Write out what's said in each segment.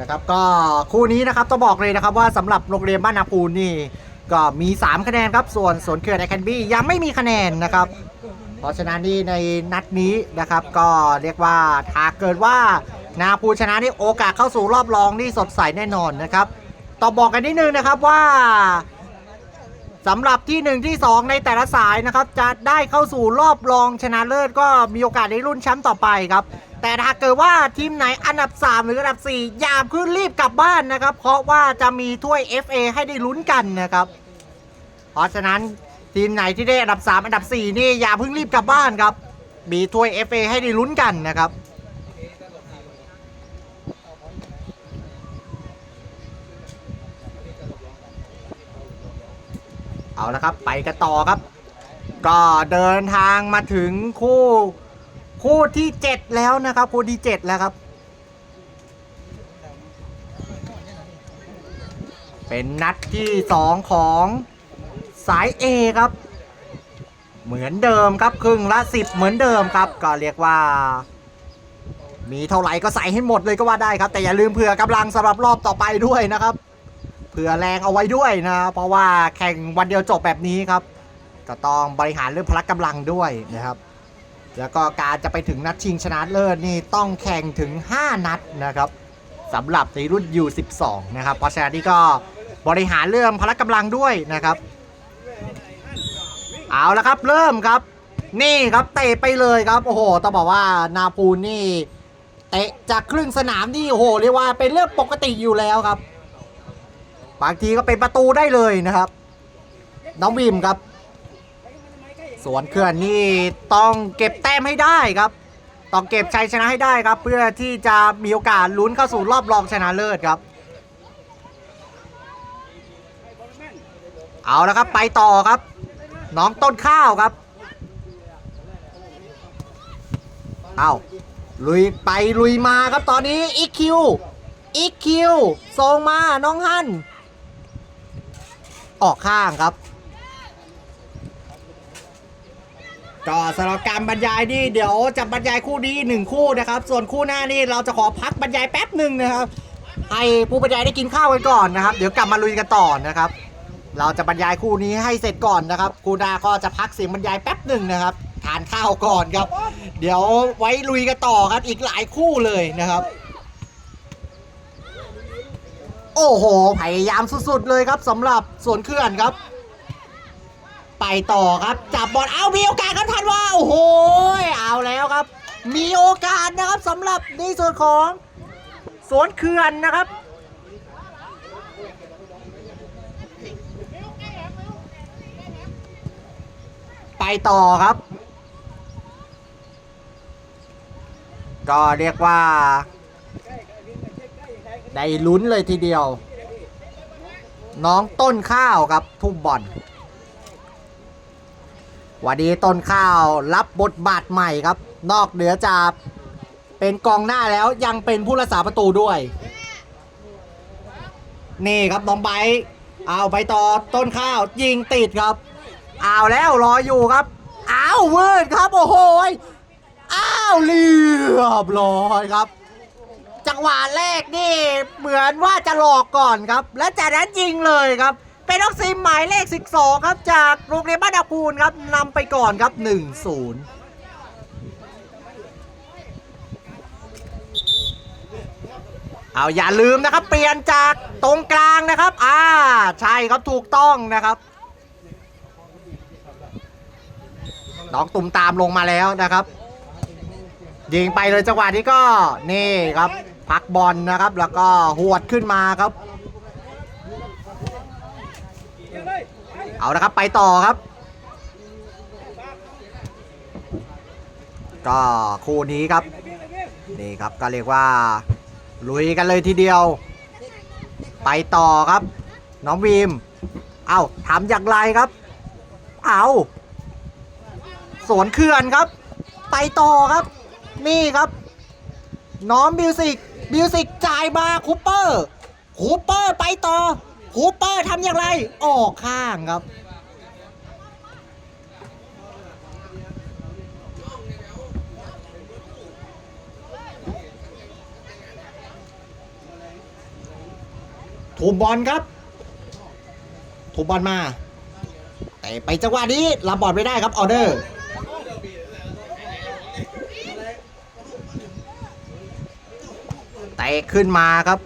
นะครับก็คู่นี้นะครับต้องบอกเลยนะครับว่าสำหรับโรงเรียนบ้านนาปูนนี่ก็มี 3 คะแนนครับ ส่วนสวนเขื่อนไอแคนบี้ยังไม่มีคะแนนนะครับ เพราะฉะนั้นนี่ในนัดนี้นะครับก็เรียกว่าถ้าเกิดว่านาปูชนะนี่โอกาสเข้าสู่รอบรองนี่สดใสแน่นอนนะครับต้องบอกกันนิดนึงนะครับว่าสำหรับที่ 1 ที่ 2 ในแต่ละสายนะครับ จะได้เข้าสู่รอบรองชนะเลิศก็มีโอกาสในรุ่นแชมป์ต่อไปครับ แต่ถ้าเกิดว่าทีมไหนอันดับ 3 หรืออันดับ 4 อย่าเพิ่งรีบกลับบ้านนะครับ เพราะว่าจะมีถ้วย FA ให้ได้ลุ้นกันนะครับ เพราะฉะนั้นทีมไหนที่ได้อันดับ 3 อันดับ 4 นี่อย่าเพิ่งรีบกลับบ้านครับ มีถ้วย FA ให้ได้ลุ้นกันนะครับเอาละครับ ไปกันต่อครับ ก็เดินทางมาถึงคู่ คู่ที่7แล้วนะครับ คู่ที่7แล้วครับ เป็นนัดที่2ของสาย A ครับ เหมือนเดิมครับครึ่งละ10เหมือนเดิมครับ ก็เรียกว่า มีเท่าไหร่ก็ใส่ให้หมดเลยก็ว่าได้ครับ แต่อย่าลืมเผื่อกำลังสำหรับรอบต่อไปด้วยนะครับ เผื่อแรงเอาไว้ด้วยนะ เพราะว่าแข่งวันเดียวจบแบบนี้ครับก็ต้องบริหารเรื่องพละกำลังด้วยนะครับ แล้วก็การจะไปถึงนัดชิงชนะเลิศนี่ต้องแข่งถึง 5 นัดนะครับสำหรับในรุ่น U12 นะครับเพราะฉะนั้นนี่ก็บริหารเรื่องพละกำลังด้วยนะครับ เอาละครับเริ่มครับ นี่ครับเตะไปเลยครับโอ้โหต้องบอกว่านาปูนนี่เตะจากครึ่งสนามนี่โอ้โหเรียกว่าเป็นเรื่องปกติอยู่แล้วครับบางทีก็เป็นประตูได้เลยนะครับ น้องวิมครับ สวนเขื่อนนี่ต้องเก็บแต้มให้ได้ครับ ต้องเก็บชัยชนะให้ได้ครับ เพื่อที่จะมีโอกาสลุ้นเข้าสู่รอบรองชนะเลิศครับ เอาและครับไปต่อครับ น้องต้นข้าวครับ เอาลุยไปลุยมาครับตอนนี้อีคิวอีคิวส่งมาน้องฮั่นออกข้างครับ ก็สำหรับการบรรยายนี่เดี๋ยวจะบรรยายคู่นี้หนึ่งคู่นะครับ ส่วนคู่หน้านี่เราจะขอพักบรรยายแป๊บหนึ่งนะครับ ให้ผู้บรรยายได้กินข้าวกันก่อนนะครับ เดี๋ยวกลับมาลุยกันต่อนะครับ เราจะบรรยายคู่นี้ให้เสร็จก่อนนะครับคู่หน้าก็จะพักเสียงบรรยายแป๊บหนึ่งนะครับทานข้าวก่อนครับ เดี๋ยวไว้ลุยกันต่อครับอีกหลายคู่เลยนะครับ โอ้โหพยายามสุดๆเลยครับสำหรับสวนเขื่อนครับ ไปต่อครับจับบอลเอามีโอกาสครับทันว่าโอ้โหเอาแล้วครับ มีโอกาสนะครับสำหรับในส่วนของสวนเขื่อนนะครับ ไปต่อครับ ก็เรียกว่า ได้ลุ้นเลยทีเดียว น้องต้นข้าวครับทุ่มบอล วันนี้ต้นข้าวรับบทบาทใหม่ครับ นอกเหนือจากเป็นกองหน้าแล้วยังเป็นผู้รักษาประตูด้วย นี่ครับน้องไบเอาไปต่อต้นข้าวยิงติดครับเอาแล้วรออยู่ครับอ้าววืดครับโอ้โหอ้าวเรียบร้อยครับ จังหวะแรกนี่เหมือนว่าจะหลอกก่อนครับ และจากนั้นยิงเลยครับ เป็นออกซิมหมายเลข 12 ครับ จากโรงเรียนบ้านดาปูนครับนำไปก่อนครับ 1-0เอาอย่าลืมนะครับ เปลี่ยนจากตรงกลางนะครับ อ่า ใช่ครับถูกต้องนะครับน้องตุ่มตามลงมาแล้วนะครับ ยิงไปเลยจังหวะนี้ก็นี่ครับ พักบอลนะครับ แล้วก็หวดขึ้นมาครับ เอาละครับไปต่อครับ ก็คู่นี้ครับนี่ครับก็เรียกว่าลุยกันเลยทีเดียว ไปต่อครับ น้องวีมเอาทำอย่างไรครับ เอาสวนเขื่อนครับ ไปต่อครับ นี่ครับ น้องมิวสิกมิวสิกจ่ายมาคูเปอร์คูเปอร์ไปต่อ คูเปอร์ทำอย่างไร ออกข้างครับ ถูกบอลครับ ถูกบอลมาแต่ไปจังหวะนี้รับบอลไม่ได้ครับออเดอร์เตะขึ้นมาครับ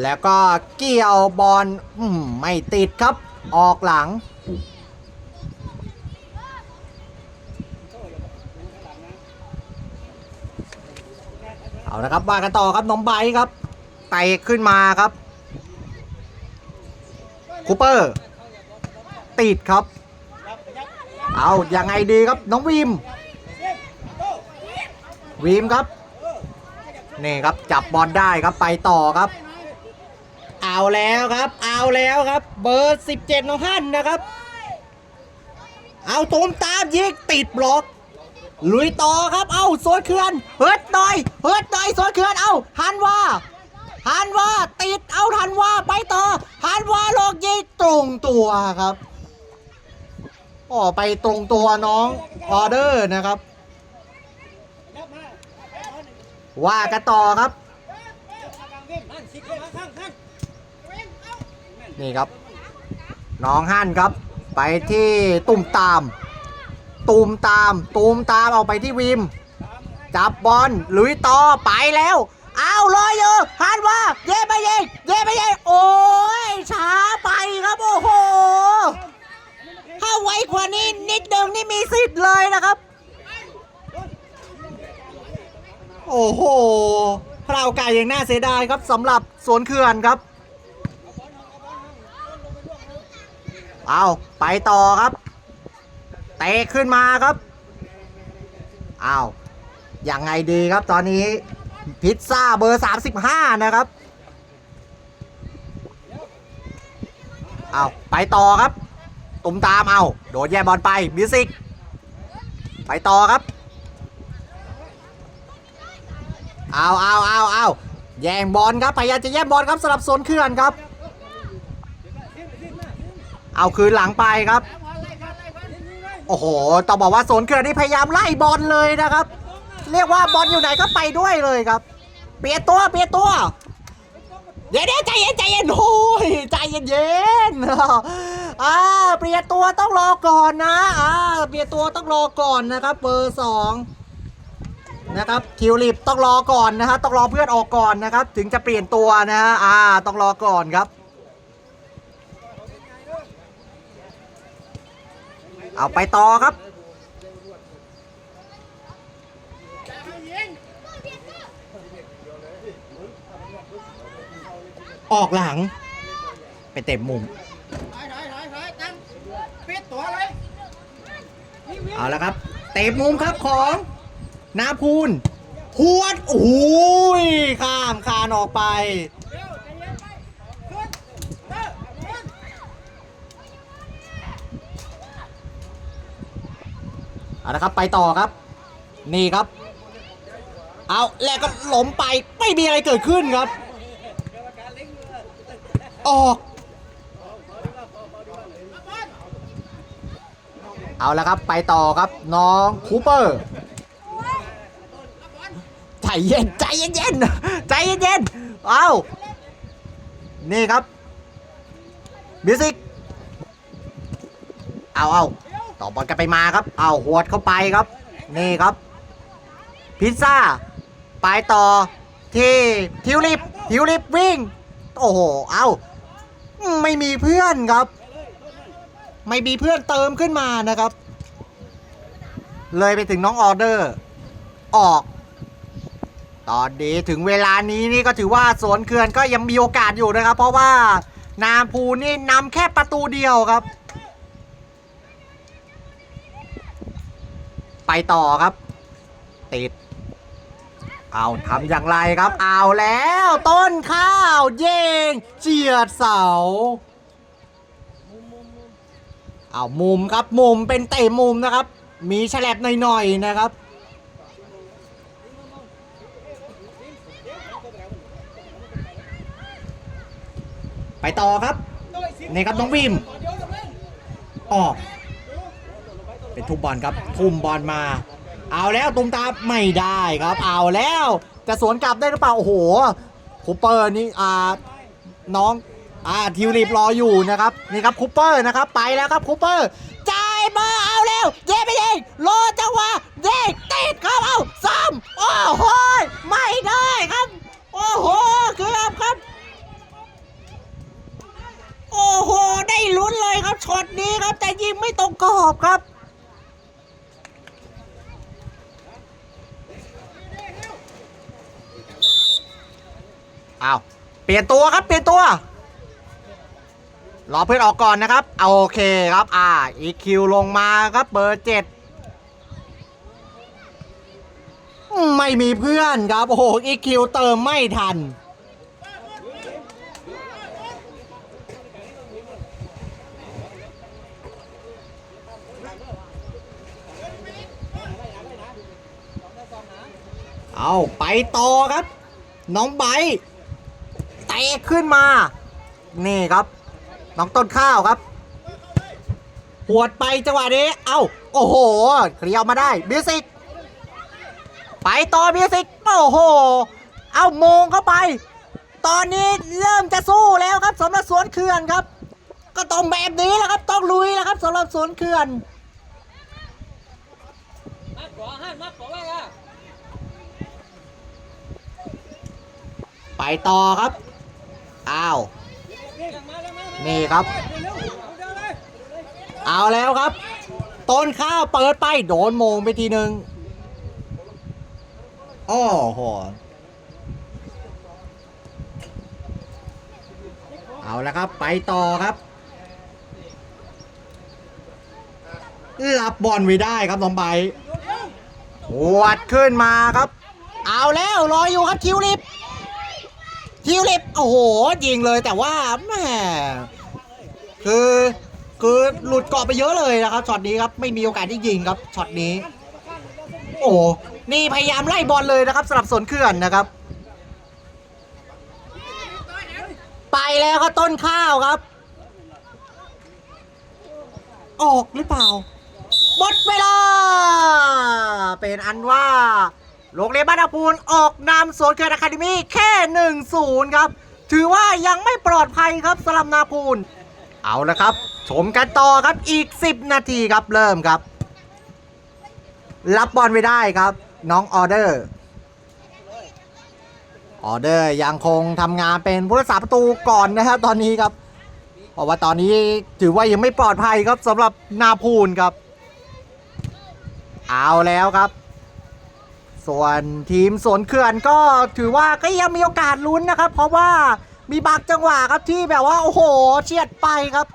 แล้วก็เกี่ยวบอลไม่ติดครับ ออกหลัง เอาละครับว่ากันต่อครับน้องไบครับเตะขึ้นมาครับคูเปอร์ ติดครับ เอายังไงดีครับน้องวีมวีมครับ นี่ครับจับบอลได้ครับไปต่อครับ เอาแล้วครับ เอาแล้วครับ เบอร์ 17 น้องฮั่นนะครับ เอาตูมตามยิงติดบล็อกลุยต่อครับ เอาโซนเขื่อนเฮิร์ดหน่อยเฮิร์ดหน่อยโซนเขื่อนเอาฮันว่าฮันว่าติดเอาทันว่าไปต่อฮันว่าลงยิงตรงตัวครับอ๋อไปตรงตัวน้องออเดอร์นะครับ ว่ากันต่อครับ นี่ครับ น้องฮั่นครับ ไปที่ตุ่มตามตูมตามตูมตามเอาไปที่วิม จับบอลลุยต่อไปแล้วเอาเลยเยอะฮันว่าเย่ไปเย่เย่ไปเย่โอ้ยช้าไปครับโอ้โหถ้าไวกว่านี้นิดเดิมนี่มีสิทธิ์เลยนะครับ โอ้โหพราไก่ยังน่าเสียดายครับสำหรับสวนเขื่อนครับ เอาไปต่อครับเตะขึ้นมาครับเอาวยังไงดีครับตอนนี้พิซซ่าเบอร์ 35 นะครับเอาไปต่อครับ ตุ่มตามเอาโดนแย่บอลไปมิสิกไปต่อครับเอาเอาเอาเอาแย่งบอลครับพยายามจะแย่งบอลครับสลับโซนเขื่อนครับ เอาคืนหลังไปครับ โอ้โห ต้องบอกว่าโซนเขื่อนนี่พยายามไล่บอลเลยนะครับ เรียกว่าบอลอยู่ไหนก็ไปด้วยเลยครับ เปลี่ยนตัวเปลี่ยนตัว เดี๋ยวใจเย็นใจเย็นโอ้ยใจเย็นเย็นอ่าเปลี่ยนตัวต้องรอก่อนนะอ่าเปลี่ยนตัวต้องรอก่อนนะครับ เบอร์สองนะครับคิวลิปต้องรอก่อนนะฮะต้องรอเพื่อนออกก่อนนะครับ ถึงจะเปลี่ยนตัวนะฮะอ่าต้องรอก่อนครับ เอาไปต่อครับออกหลัง ไปเต็มมุมถอยถอยถอยถอยตั้งปิดตัวเลยเอาละครับ เต็มมุมครับของนาพูนหวดโอ้ยข้ามคานออกไป เร็วใจเย็นไปขึ้นเออขึ้น เอา ละครับ ไปต่อครับ นี่ครับ เอาแล้วก็หลมไปไม่มีอะไรเกิดขึ้นครับ ออก เอาละครับไปต่อครับน้องคูเปอร์ใจเย็นใจเย็นเย็นใจเย็นเย็นเอานี่ครับมิวสิกเอาเอา ต่อบอลกันไปมาครับ เอาหวดเข้าไปครับ นี่ครับ พิซซ่า ไปต่อที่ทิวลิปทิวลิปวิ่ง โอ้โห เอาไม่มีเพื่อนครับ ไม่มีเพื่อนเติมขึ้นมานะครับ เลยไปถึงน้องออเดอร์ ออก ตอนนี้ถึงเวลานี้นี่ก็ถือว่าสวนเขื่อนก็ยังมีโอกาสอยู่นะครับ เพราะว่านามพูนี่นำแค่ประตูเดียวครับ ไปต่อครับ ติด เอาทำอย่างไรครับ เอาแล้วต้นข้าวเยงเจียดเสา เอามุมครับมุมเป็นเตะมุมนะครับ มีแฉลบหน่อยๆนะครับไปต่อครับ นี่ครับน้องวิมออก เป็นทุบบอลครับ ทุ่มบอลมา เอาแล้วตุ้มตาไม่ได้ครับ เอาแล้วจะสวนกลับได้หรือเปล่า โอ้โหคูเปอร์นี่อ่าน้องอ่าทิวลิปรออยู่นะครับนี่ครับคูเปอร์นะครับไปแล้วครับคูเปอร์จ่ายมาเอาเร็วเย่ไปเองรอจังหวะเย่ติดครับเอาซ้ำโอ้โหไม่ได้ครับ โอ้โหเกือบครับ โอ้โหได้ลุ้นเลยครับช็อตนี้ครับแต่ยิงไม่ตรงกรอบครับ อ้าวเปลี่ยนตัวครับเปลี่ยนตัวรอเพื่อนออกก่อนนะครับโอเคครับอ่า EQ ลงมาครับเบอร์เจ็ดไม่มีเพื่อนครับ โอ้โห EQ เติมไม่ทัน เอาไปต่อครับ น้องไบ ตะขึ้นมา นี่ครับ น้องต้นข้าวครับ หวดไปจังหวะนี้ เอาโอ้โห เคลียร์มาได้มิวสิก ไปต่อมิวสิก โอ้โห เอาโมงเข้าไป ตอนนี้เริ่มจะสู้แล้วครับสำหรับสวนเขื่อนครับ ก็ต้องแบบนี้แหละครับ ต้องลุยแล้วครับสำหรับสวนเขื่อนมากกว่าห้ามากกว่าไว้อะไปต่อครับ อ้าว นี่ครับ เอาวแล้วครับ ต้นข้าวเปิดไป โดนโมงไปทีหนึ่งอ้โหเอาแล้วครับ ไปต่อครับรับบอลไว้ได้ครับน้องใบร์ทหวดขึ้นมาครับ เอาแล้วรออยู่ครับทิวลิป ทิวลิปโอ้โห ยิงเลยแต่ว่าแหม่คือคือหลุดเกาะไปเยอะเลยนะครับช็อตนี้ครับไม่มีโอกาสที่ยิงครับช็อตนี้ โอ้โหนี่พยายามไล่บอลเลยนะครับสำหรับสนเขื่อนนะครับ ไปแล้วก็ต้นข้าวครับ ออกหรือเปล่าหมดเวลา เป็นอันว่า โรงเรียนบ้านอาพูนออกนำสวนเขื่อนอะคาเดมี่แค่1-0ครับ ถือว่ายังไม่ปลอดภัยครับสลัมนาพูน เอาละครับ ชมกันต่อครับอีก 10 นาทีครับเริ่มครับ รับบอลไว้ได้ครับ น้องออเดอร์ ออเดอร์ยังคงทำงานเป็นผู้รักษาประตูก่อนนะครับตอนนี้ครับ เพราะว่าตอนนี้ถือว่ายังไม่ปลอดภัยครับสำหรับนาพูนครับ เอาแล้วครับ ส่วนทีมสวนเขื่อนก็ถือว่าก็ยังมีโอกาสลุ้นนะครับ เพราะว่ามีบางจังหวะครับที่แบบว่า โอ้โหเฉียดไปครับ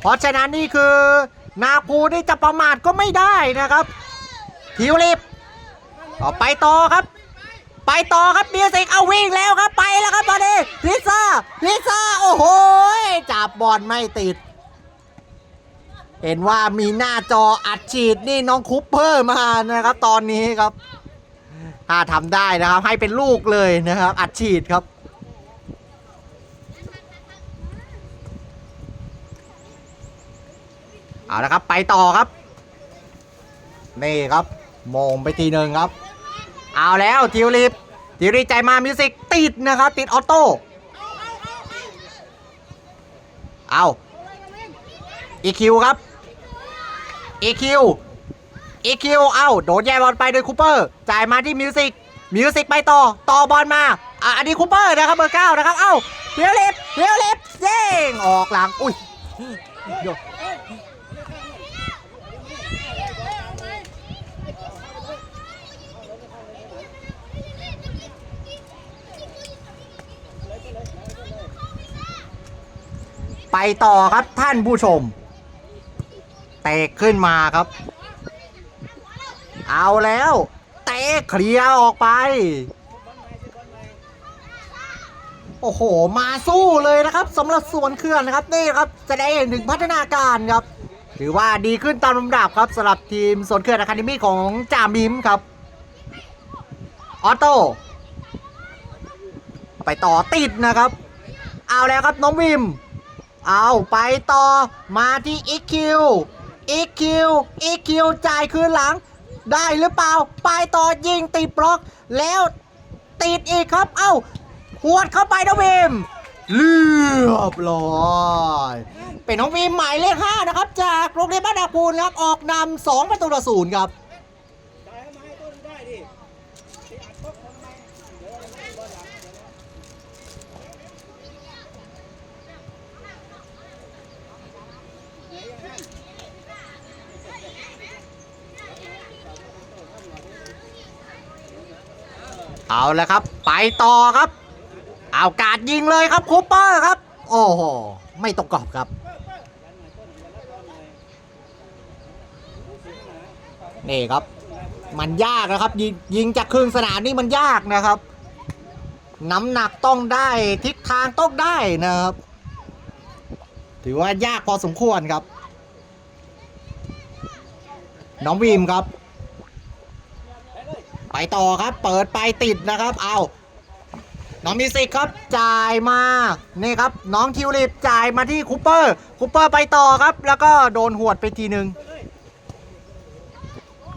เพราะฉะนั้นนี่คือนาพูนี่จะประมาทก็ไม่ได้นะครับทิวลิปต่อไปต่อครับ ไปต่อครับเบียร์สิกเอาวิ่งแล้วครับไปแล้วครับตอนนี้พิซซ่าพิซซ่าโอ้โหจับบอลไม่ติด เห็นว่ามีหน้าจออัดฉีดนี่น้องคุปเปอร์มานะครับ ตอนนี้ครับ ถ้าทำได้นะครับ ให้เป็นลูกเลยนะครับ อัดฉีดครับเอาละครับไปต่อครับ นี่ครับโมงไปทีหนึ่งครับ เอาแล้วทิวลิปทิวลิปใจมามิวสิกติดนะครับ ติดออโต้เอา EQ ครับ EQ EQ เอ้าโดนแย่บอลไปโดยคูเปอร์จ่ายมาที่มิวสิกมิวสิกไปต่อ ต่อบอลมาอะอันนี้คูเปอร์นะครับเบอร์เก้านะครับ เอ้าเทียวเลิปเทียวเลิปเย้งออกหลัง อุ้ยโยไปต่อครับท่านผู้ชม เตะขึ้นมาครับ เอาแล้ว เตะเคลียร์ออกไป โอ้โห มาสู้เลยนะครับสำหรับสวนเคลื่อนนะครับนี่ครับแสดงเห็นถึงพัฒนาการครับถือว่าดีขึ้นตามลำดับครับสำหรับทีมสวนเคลื่อนอะคาเดมี่ของจ่ามิมครับ ออโต้ไปต่อติดนะครับ เอาแล้วครับน้องวิม เอาไปต่อมาที่ EQ EQ EQ จ่ายคืนหลัง ได้หรือเปล่าไปต่อยิงติดบล็อกแล้วติดอีกครับ เอ้าหวดเข้าไปนะวิมเรียบร้อยเป็นน้องวีมหมายเลขห้านะครับ จากโรงเรียนบ้านนาคูนครับออกนำสองประตูต่อศูนย์ครับ จ่ายเข้ามาให้ต้นได้ดิไปอัดก๊อกทำไมเดี๋ยวเราเล่นบอลหลังเดี๋ยวนะไหนยังไง เอาละครับ ไปต่อครับ เอาการดยิงเลยครับคูเปอร์ครับ โอ้โห ไม่ตกกรอบครับ นี่ครับ มันยากนะครับยิงยิงจากครึ่งสนามนี่มันยากนะครับ น้ำหนักต้องได้ทิศทางต้องได้นะครับ ถือว่ายากพอสมควรครับ น้องวีมครับ ไปต่อครับ เปิดไปติดนะครับ เอาน้องมิสิกครับจ่ายมานี่ครับ น้องทิวลิปจ่ายมาที่คูเปอร์คูเปอร์ไปต่อครับ แล้วก็โดนหวดไปทีหนึ่ง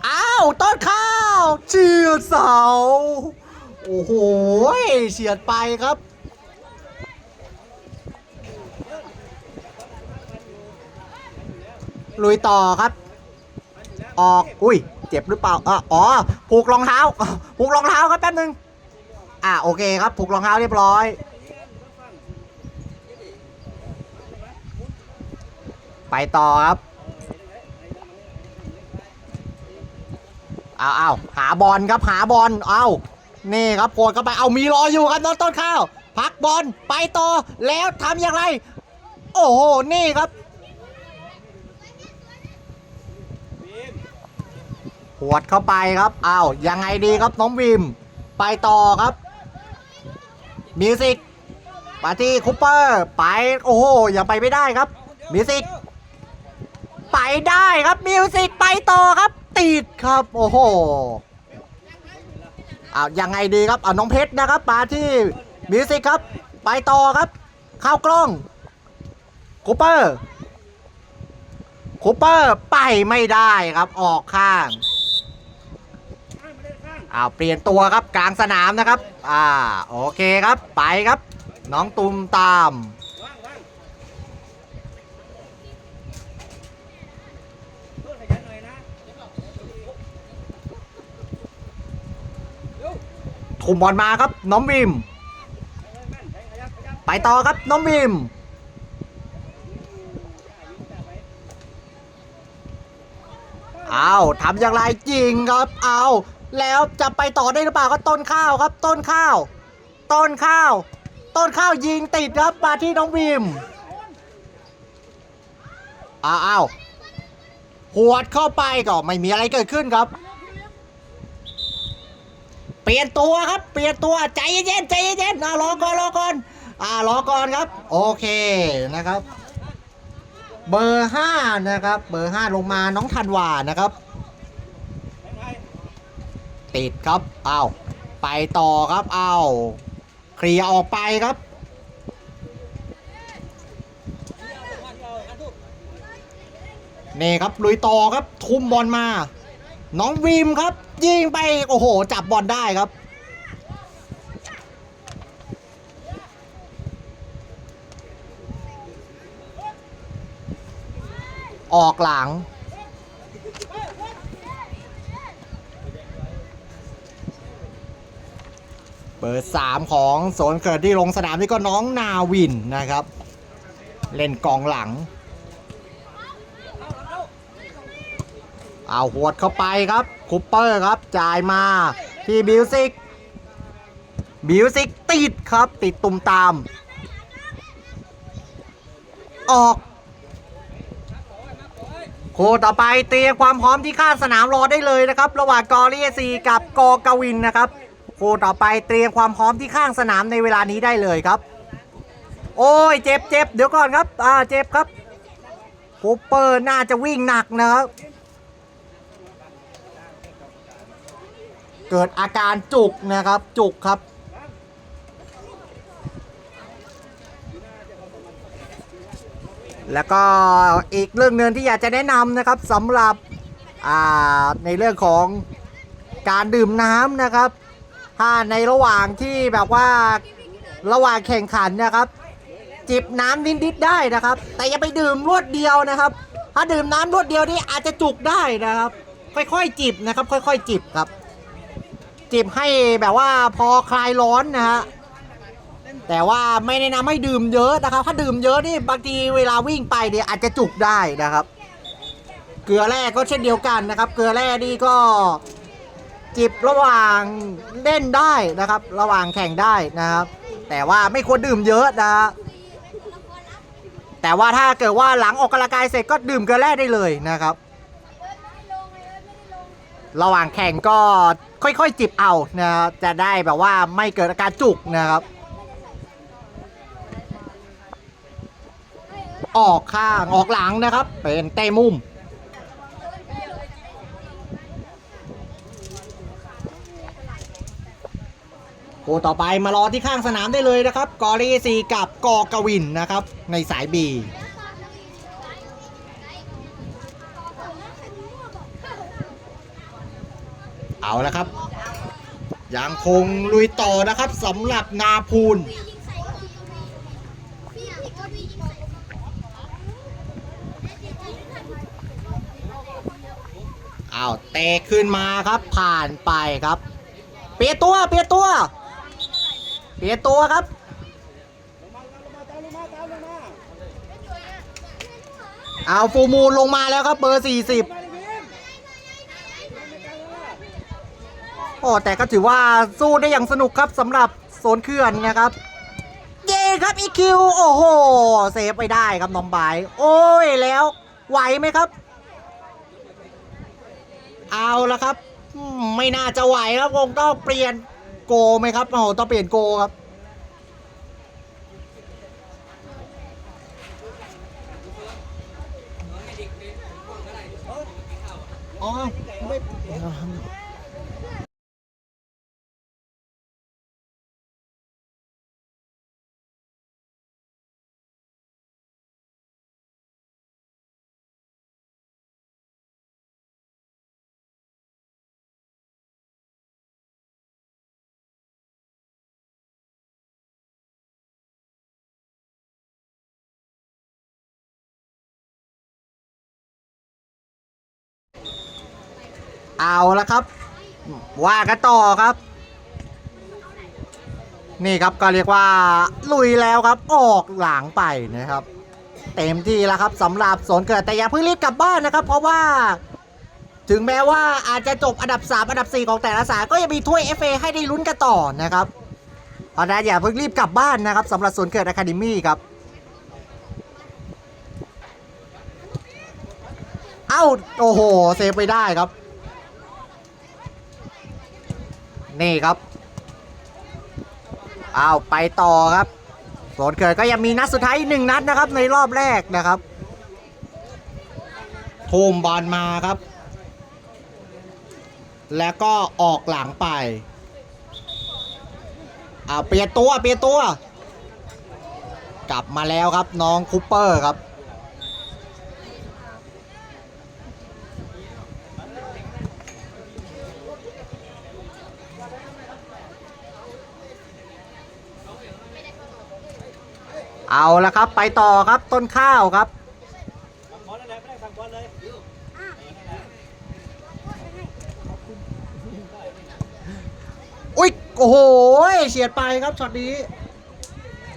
อ้าวต้นข้าวเฉียดเสาโอ้โหเฉียดไปครับลุยต่อครับ ออก อุ้ย จ็บหรือเปล่าอะอ๋อผูกรองเท้าผูกรองเท้าครับแป๊บนึงอะโอเคครับผูกรองเท้าเรียบร้อย ไปต่อครับเอาเอาหาบอลครับหาบอลเอานี่ครับโผล่เข้าไปเอามีรออยู่ครับน้องต้นข้าว พักบอลไปต่อแล้วทำอย่างไร โอ้โห นี่ครับม ห วดเข้าไปครับอ้าวยังไงดีครับน้องวิม ไปต่อครับมิวสิกมาที่คูเปอร์ไปโอ้โหยังไปไม่ได้ครับมิวสิกไปได้ครับมิวสิกไปต่อครับ ติดครับโอ้โหอ้าวยังไงดีครับอ้าวน้องเพชรนะครับมาที่มิวสิกครับ ไปต่อครับ เข้ากล้องคูเปอร์คูเปอร์ไปไม่ได้ครับออกข้างข้างมาเล่นข้าง อ้าวเปลี่ยนตัวครับกลางสนามนะครับ อ่าโอเคครับไปครับ น้องตุมตามว่างว่างเพื่อนขยันหน่อยนะเร็วถุมบอลมาครับน้องวิมไปต่อครับน้องวิมเอาทำอย่างไรจริงครับ เอา แล้วจะไปต่อได้หรือเปล่าก็ต้นข้าวครับ ต้นข้าว ต้นข้าว ต้นข้าวยิงติดครับมาที่น้องวิมอ้าวอ้าวหวดเข้าไปก็ไม่มีอะไรเกิดขึ้นครับ เปลี่ยนตัวครับ เปลี่ยนตัวใจเย็นใจเย็นๆอ่ารอก่อนรอก่อนอ่ารอก่อนครับ โอเคนะครับ เบอร์ห้านะครับ เบอร์ห้าลงมาน้องธันวานะครับ ติดครับเอ้าไปต่อครับเอ้าเคลียร์ออกไปครับนี่ครับลุยต่อครับทุ่มบอลมา น้องวิมครับ ยิงไปโอ้โห จับบอลได้ครับ ออกหลัง บอร์สามของโซนเกิดที่ลงสนามนี่ก็น้องนาวินนะครับ เล่นกองหลัง เอาหวดเข้าไปครับคูเปอร์ครับจ่ายมาที่บิวสิก บิวสิกติดครับติดตุ่มตาม ออกโคต่อไปเตรียมความพร้อมที่ข้างสนามรอได้เลยนะครับ ระหว่างกอริเอซีกับกอกวินนะครับ คต่อไปเตรียมความพร้อมที่ข้างสนามในเวลานี้ได้เลยครับ โอ้ยเจ็บเจ็บเดี๋ยวก่อนครับอ่าเจ็บครับคูเปอร์น่าจะวิ่งหนักนะครับเกิดอาการจุกนะครับจุกครับ แล้วก็อีกเรื่องหนึ่งที่อยากจะแนะนำนะครับสำหรับในเรื่องของการดื่มน้ำนะครับ ถ้าในระหว่างที่แบบว่าระหว่างแข่งขันนะครับ จิบน้ำนิดๆได้นะครับ แต่อย่าไปดื่มรวดเดียวนะครับ ถ้าดื่มน้ำรวดเดียวนี่อาจจะจุกได้นะครับ ค่อยๆจิบนะครับ ค่อย ๆ จิบครับ จิบให้แบบว่าพอคลายร้อนนะฮะแต่ว่าไม่แนะนำให้ดื่มเยอะนะครับ ถ้าดื่มเยอะนี่บางทีเวลาวิ่งไปเนี่ยอาจจะจุกได้นะครับ เกลือแร่ก็เช่นเดียวกันนะครับ เกลือแร่นี่ก็ จิบระหว่างเล่นได้นะครับ ระหว่างแข่งได้นะครับ แต่ว่าไม่ควรดื่มเยอะนะฮะแต่ว่าถ้าเกิดว่าหลังออกกำลังกายเสร็จก็ดื่มเกลือแร่ได้เลยนะครับ ระหว่างแข่งก็ค่อยๆจิบเอานะจะได้แบบว่าไม่เกิดอาการจุกนะครับ ออกข้างออกหลังนะครับ เป็นเตะมุม คู่ต่อไปมารอที่ข้างสนามได้เลยนะครับ กอรีซีกับกอกวินนะครับ ในสายบีเอาละครับยังคงลุยต่อนะครับสำหรับนาพูนเอาเตะขึ้นมาครับผ่านไปครับ เปียตัวเปียตัว ปียตัวครับเอาฟูมูลลงมาแล้วครับเบอร์ 40มาดิพิมโอ้แต่ก็ถือว่าสู้ได้อย่างสนุกครับสำหรับโซนเขื่อนนะครับ เย้ครับอีคิวโอ้โหเซฟไปได้ครับน้องบาย โอ้ยแล้วไหวไหมครับ เอาละครับ ไม่น่าจะไหวครับคงต้องเปลี่ยน โกไหมครับโอ้โหต้องเปลี่ยนโกครับ อ๋อไม่ เอาละครับ ว่ากันต่อครับ นี่ครับก็เรียกว่าลุยแล้วครับ ออกหลังไปนะครับ เต็มที่แล้วครับสำหรับสนเกิดแต่อย่าเพิ่งรีบกลับบ้านนะครับ เพราะว่า ถึงแม้ว่าอาจจะจบอันดับ 3 อันดับ 4 ของแต่ละสายก็ยังมีถ้วย FA ให้ได้ลุ้นกันต่อนะครับเพราะนั้นอย่าเพิ่งรีบกลับบ้านนะครับสำหรับสนเกิดอะคาเดมี่ครับเอ้าโอ้โห เซฟไปได้ครับ นี่ครับเอาวไปต่อครับสวนเกิดก็ยังมีนัดสุดท้ายหนึ่งนัดนะครับ ในรอบแรกนะครับทุ่มบอลมาครับ แล้วก็ออกหลังไปเอาวเปลี่ยนตัวเปลี่ยนตัว กลับมาแล้วครับน้องคูเปอร์ครับ เอาละครับ ไปต่อครับต้นข้าวครับบอลนั่นแหละไม่ได้สั่งบอลเลยอุ้ยโอ้โหเฉียดไปครับช็อตนี้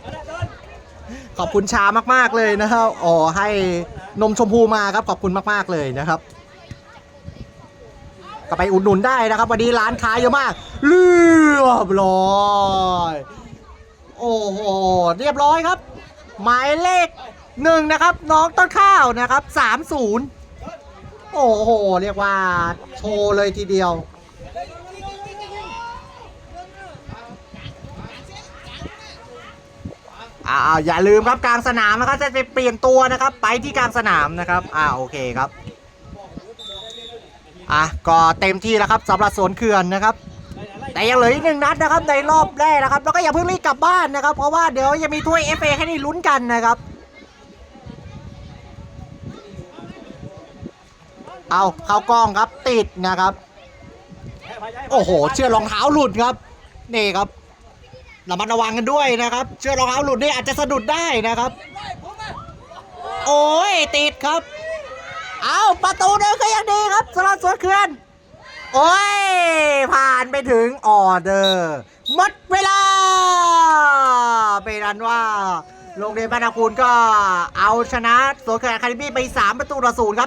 เอาละเดินขอบคุณชามาก ๆ เลยนะครับอ๋อให้นมชมพูมาครับขอบคุณมาก ๆ เลยนะครับก็ไปอุดหนุนได้นะครับ วันนี้ร้านค้าเยอะมากเรียบร้อย โอ้โห เรียบร้อยครับ หมายเลขหนึ่งนะครับ น้องต้นข้าวนะครับสามศูนย์โอ้โห เรียกว่าโชว์เลยทีเดียวอ่าอย่าลืมครับกลางสนามนะครับจะไปเปลี่ยนตัวนะครับ ไปที่กลางสนามนะครับอ่าโอเคครับอะก็เต็มที่แล้วครับสำหรับสวนเขื่อนนะครับ แต่ยังเหลืออีกหนึ่งนัดนะครับในรอบแรกนะครับ แล้วก็อย่าเพิ่งรีบกลับบ้านนะครับ เพราะว่าเดี๋ยวยังมีถ้วย FA ให้ได้ลุ้นกันนะครับ เอาเข้ากล้องครับติดนะครับ โอ้โห เชื่อรองเท้าหลุดครับ นี่ครับระมัดระวังกันด้วยนะครับ เชื่อรองเท้าหลุดนี่อาจจะสะดุดได้นะครับ โอ้ยติดครับ เอาประตูเดินก็ยังดีครับสลัดสวนเขื่อน โอ้ย ผ่านไปถึงออเดอร์หมดเวลา เป็นอันว่า โรงเรียนบ้านนาคูนก็เอาชนะสวนแขกคาริบี้ไป 3 ประตูต่อศูนย์ครับ